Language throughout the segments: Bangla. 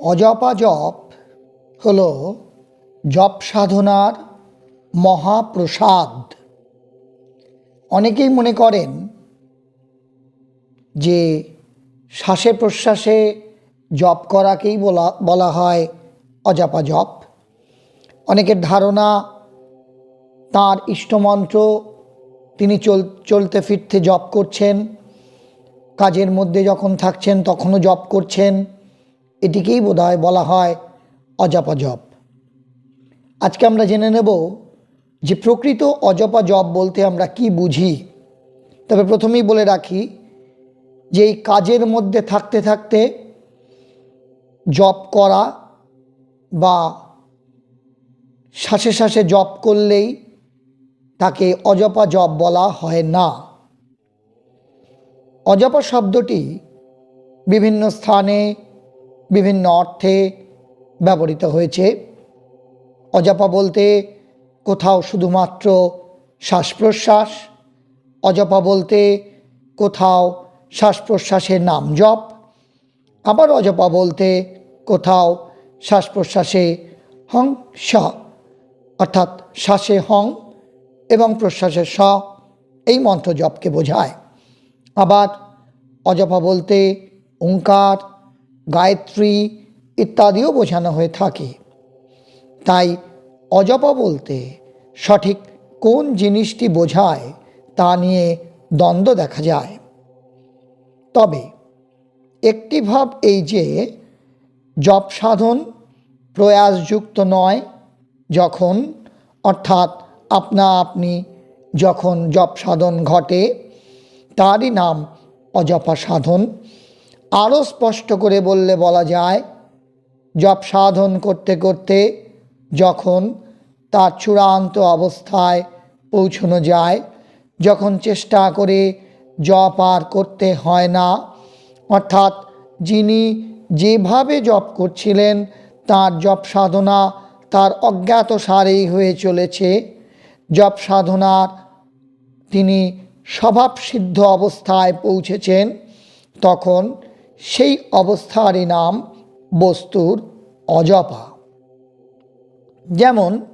অজপা জপ হল জপ সাধনার মহাপ্রসাদ। অনেকেই মনে করেন যে শ্বাসে প্রশ্বাসে জপ করাকেই বলা বলা হয় অজাপা জপ অনেকের ধারণা তার ইষ্টমন্ত্র, তিনি চল, চলতে ফিরতে জপ করছেন, কাজের মধ্যে যখন থাকছেন তখনও জপ করছেন। এটিকেই বোধহয় বলা হয় অজাপা জপ আজকে আমরা জেনে নেব যে প্রকৃত অজপা জপ বলতে আমরা কি বুঝি। তবে প্রথমেই বলে রাখি যে এই কাজের মধ্যে থাকতে থাকতে জপ করা বা শ্বাসে শ্বাসে জপ করলেই তাকে অজপা জপ বলা হয় না। অজপা শব্দটি বিভিন্ন স্থানে বিভিন্ন অর্থে ব্যবহৃত হয়েছে। অজপা বলতে কোথাও শুধুমাত্র শ্বাস প্রশ্বাস অজপা বলতে কোথাও শ্বাস প্রশ্বাসের নাম জপ, আবার অজপা বলতে কোথাও শ্বাস প্রশ্বাসে হং স অর্থাৎ শ্বাসে হং এবং প্রশ্বাসে স এই মন্ত্র জপকে বোঝায়। আবার অজপা বলতে ওঙ্কার গায়ত্রী ইত্যাদিও বোঝানো হয়ে থাকে। তাই অজপা বলতে সঠিক কোন জিনিসটি বোঝায় তা নিয়ে দ্বন্দ্ব দেখা যায়। তবে একটি ভাব এই যে, জপ সাধন প্রয়াসযুক্ত নয় যখন, অর্থাৎ আপনা আপনি যখন জপ সাধন ঘটে, তারই নাম অজপা সাধন। আরও স্পষ্ট করে বললে বলা যায়, জপ সাধন করতে করতে যখন তার চূড়ান্ত অবস্থায় পৌঁছানো যায়, যখন চেষ্টা করে জপ আর করতে হয় না, অর্থাৎ যিনি যেভাবে জপ করছিলেন, তার জপ সাধনা তার অজ্ঞাত সারেই হয়ে চলেছে। জপ সাধনার তিনি স্বভাবসিদ্ধ অবস্থায় পৌঁছেছেন, তখন সেই অবস্থারই নাম বস্তুর অজপা। যেমন,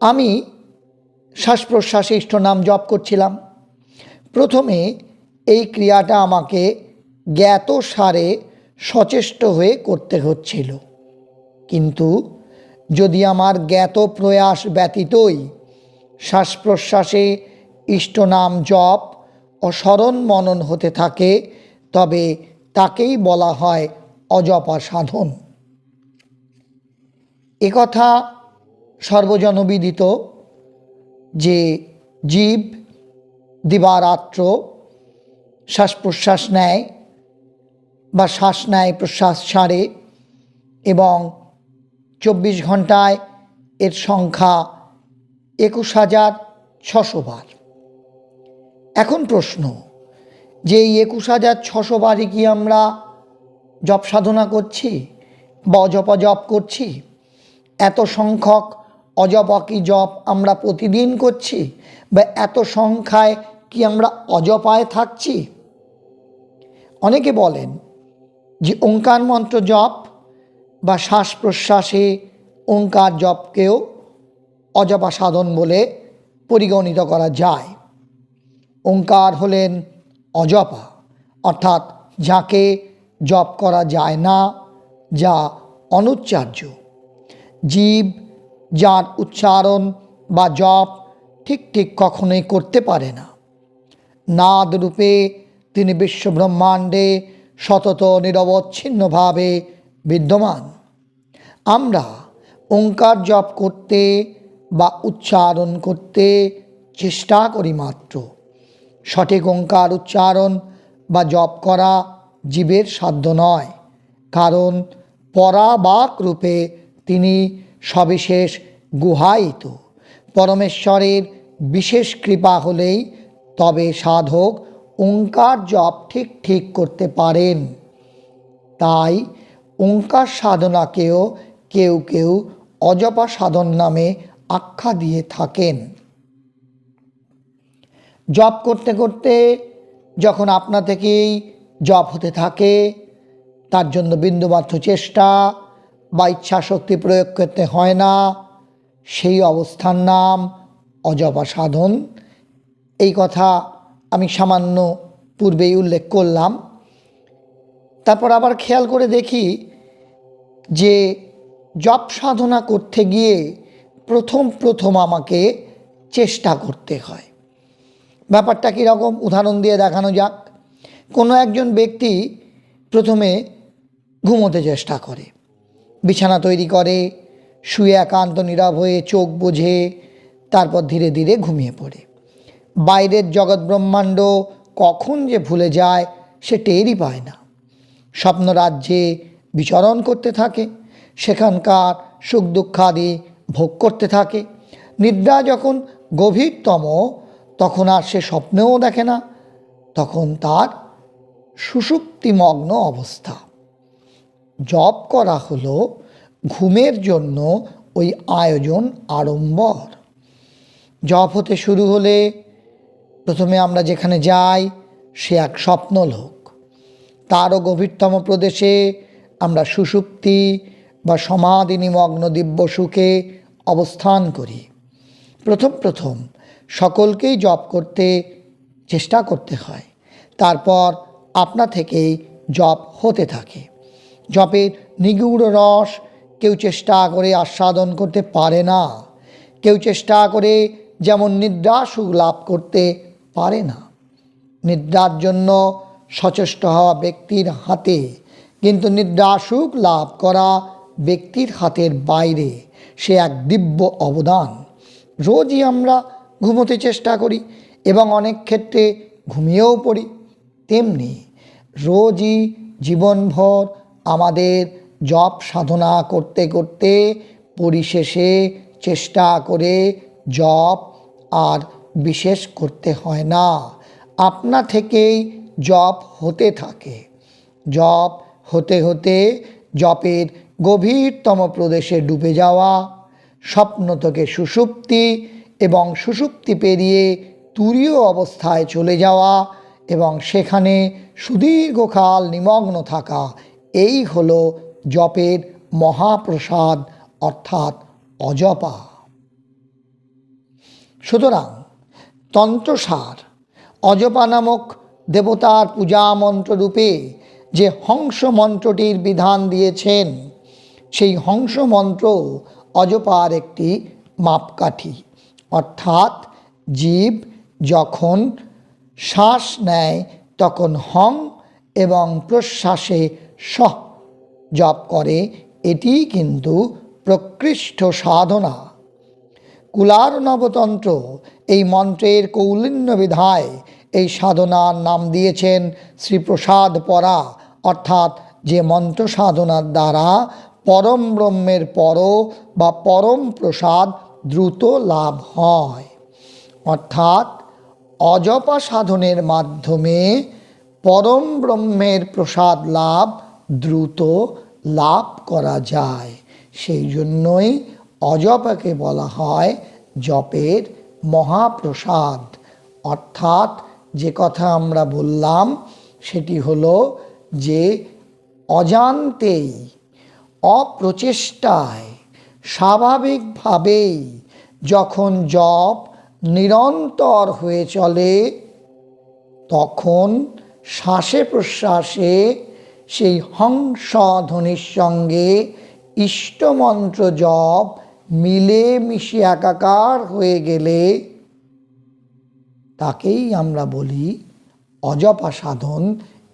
আমি শ্বাস প্রশ্বাসে ইষ্ট নাম জপ করছিলাম। প্রথমে এই ক্রিয়াটা আমাকে জ্ঞাত সারে সচেষ্ট হয়ে করতে হচ্ছিল। কিন্তু যদি আমার জ্ঞাত প্রয়াস ব্যতীতই শ্বাস প্রশ্বাসে ইষ্টনাম জপ ও স্মরণ মনন হতে থাকে তবে তাকেই বলা হয় অজপা সাধন। একথা সর্বজনবিদিত যে জীব দিবারাত্র শ্বাস প্রশ্বাস নেয় বা শ্বাস নেয়, প্রশ্বাস ছাড়ে এবং চব্বিশ ঘন্টায় এর সংখ্যা একুশ হাজার ছশো বার। এখন প্রশ্ন যে এই একুশ হাজার ছশো বারই কি আমরা জপ সাধনা করছি বা অজপা জপ করছি? এত সংখ্যক অজপা জপ আমরা প্রতিদিন করছি বা এত সংখ্যায় কি আমরা অজপায় থাকছি? অনেকে বলেন যে ওঙ্কার মন্ত্র জপ বা শ্বাস প্রশ্বাসে ওঙ্কার জপকেও অজপা সাধন বলে পরিগণিত করা যায়। ওঙ্কার হলেন অজপা, অর্থাৎ যাকে জপ করা যায় না, যা অনুচ্চার্য। জীব যার উচ্চারণ বা জপ ঠিক ঠিক কখনোই করতে পারে না। নাদ রূপে তিনি বিশ্বব্রহ্মাণ্ডে সতত নিরবচ্ছিন্নভাবে বিদ্যমান। আমরা ওঙ্কার জপ করতে বা উচ্চারণ করতে চেষ্টা করি মাত্র। সঠিক ওঙ্কার উচ্চারণ বা জপ করা জীবের সাধ্য নয়। কারণ পরাবাক রূপে তিনি সবিশেষ গুহায়িত। পরমেশ্বরের বিশেষ কৃপা হলেই তবে সাধক ওঙ্কার জপ ঠিক ঠিক করতে পারেন। তাই ওঙ্কার সাধনাকেও কেউ কেউ অজপা সাধন নামে আখ্যা দিয়ে থাকেন। জপ করতে করতে যখন আপনা থেকেই জব হতে থাকে, তার জন্য বিন্দুমাত্র চেষ্টা বা ইচ্ছা শক্তি প্রয়োগ করতে হয় না। সেই অবস্থার নাম অজপা সাধন এই কথা আমি সামান্য পূর্বেই উল্লেখ করলাম। তারপর আবার খেয়াল করে দেখি যে জপ সাধনা করতে গিয়ে প্রথম প্রথম আমাকে চেষ্টা করতে হয়। ব্যাপারটা কীরকম? উদাহরণ দিয়ে দেখানো যাক। কোনো একজন ব্যক্তি প্রথমে ঘুমোতে চেষ্টা করে। বিছানা তৈরি করে, শুয়ে একান্ত নীরব হয়ে চোখ বোঝে, তারপর ধীরে ধীরে ঘুমিয়ে পড়ে। বাইরের জগৎ ব্রহ্মাণ্ড কখন যে ভুলে যায়, সে টেরই পায় না। স্বপ্ন রাজ্যে বিচরণ করতে থাকে, সেখানকার সুখ দুঃখাদি ভোগ করতে থাকে। নিদ্রা যখন গভীরতম তখন আর সে স্বপ্নেও দেখে না, তখন তার সুষুপ্তিমগ্ন অবস্থা। জপ করা হলো ঘুমের জন্য ওই আয়োজন আড়ম্বর। জপ হতে শুরু হলে প্রথমে আমরা যেখানে যাই, সে এক স্বপ্নলোক। তারও গভীরতম প্রদেশে আমরা সুষুপ্তি বা সমাধি নিমগ্ন দিব্য সুখে অবস্থান করি। প্রথম প্রথম সকলকেই জপ করতে চেষ্টা করতে হয়। তারপর আপনা থেকেই জপ হতে থাকে। জপের নিগুড় রস কেউ চেষ্টা করে আস্বাদন করতে পারে না। কেউ চেষ্টা করে যেমন নিদ্রা সুখ লাভ করতে পারে না। নিদ্রার জন্য সচেষ্ট হওয়া ব্যক্তির হাতে, কিন্তু নিদ্রা সুখ লাভ করা ব্যক্তির হাতের বাইরে সে এক দিব্য অবদান। রোজই আমরা ঘুমোতে চেষ্টা করি এবং অনেক ক্ষেত্রে ঘুমিয়েও পড়ি। তেমনি রোজই জীবনভর আমাদের জপ সাধনা করতে করতে পরিশেষে চেষ্টা করে জপ আর বিশেষ করতে হয় না। আপনা থেকেই জপ হতে থাকে। জপ হতে হতে জপের গভীরতম প্রদেশে ডুবে যাওয়া স্বপ্ন থেকে সুষুপ্তি এবং সুষুপ্তি পেরিয়ে তুরীয় অবস্থায় চলে যাওয়া এবং সেখানে সুদীর্ঘকাল নিমগ্ন থাকা, এই হল জপের মহাপ্রসাদ, অর্থাৎ অজপা। সুতরাং তন্ত্রসার, অজপা নামক দেবতার পূজা মন্ত্ররূপে যে হংস মন্ত্রটির বিধান দিয়েছেন, সেই হংস মন্ত্র অজপার একটি মাপকাঠি। অর্থাৎ জীব যখন শ্বাস নেয় তখন হং এবং প্রশ্বাসে সহ জপ করে, এটি কিন্তু প্রকৃষ্ট সাধনা। কুলার নবতন্ত্র, এই মন্ত্রের কৌলিন্য বিধায় এই সাধনার নাম দিয়েছেন শ্রীপ্রসাদ পরা। অর্থাৎ যে মন্ত্র সাধনার দ্বারা পরম ব্রহ্মের পর বা পরম প্রসাদ দ্রুত লাভ হয়। অর্থাৎ অজপা সাধনের মাধ্যমে পরম ব্রহ্মের প্রসাদ লাভ দ্রুত লাভ করা যায়। সেই জন্যই অজপাকে বলা হয় জপের মহাপ্রসাদ। অর্থাৎ যে কথা আমরা বললাম, সেটি হলো যে অজান্তেই, অপ্রচেষ্টায় স্বাভাবিকভাবেই যখন জপ নিরন্তর হয়ে চলে, তখন শ্বাসে প্রশ্বাসে সেই হংসধ্বনির সঙ্গে ইষ্টমন্ত্র জপ মিলে মিশে একাকার হয়ে গেলে, তাকেই আমরা বলি অজপা সাধন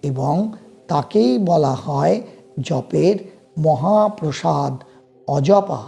এবং তাকেই বলা হয় জপের মহাপ্রসাদ অজপা।